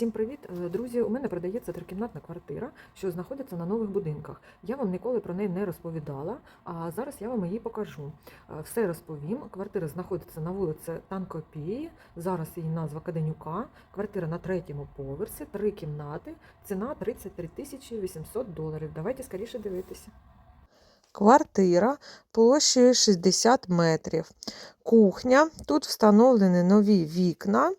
Всім привіт, Е, друзі! У мене продається трикімнатна квартира, що знаходиться на нових будинках. Я вам ніколи про неї не розповідала, а зараз я вам її покажу. Е, Все розповім. Квартира знаходиться на вулиці Танкопії. Зараз її назва Каденюка. Квартира на третьому поверсі, три кімнати. Ціна 33 тисячі 800 доларів. Давайте скоріше дивитися. Квартира площею 60 метрів. Кухня. Тут встановлені нові вікна.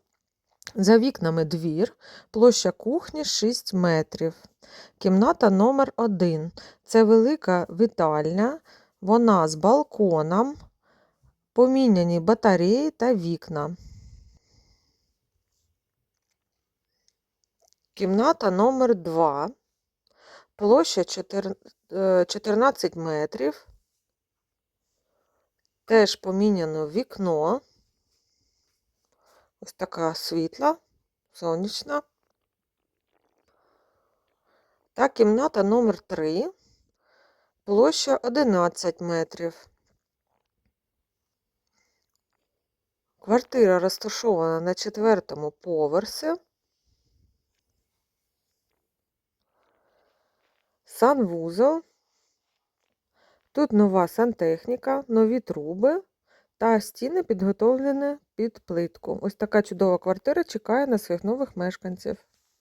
За вікнами двір. Площа кухні 6 метрів. Кімната номер 1. Це велика вітальня. Вона з балконом. Поміняні батареї та вікна. Кімната номер 2. Площа 4 е, 14 метрів. Теж поміняно вікно. Ось така світла, сонячна. Та кімната номер 3. Площа 11 метрів. Квартира розташована на четвертому поверсі. Санвузол. Тут нова сантехніка, нові труби та стіни підготовлені під плитку. Ось така чудова квартира чекає на своїх нових мешканців.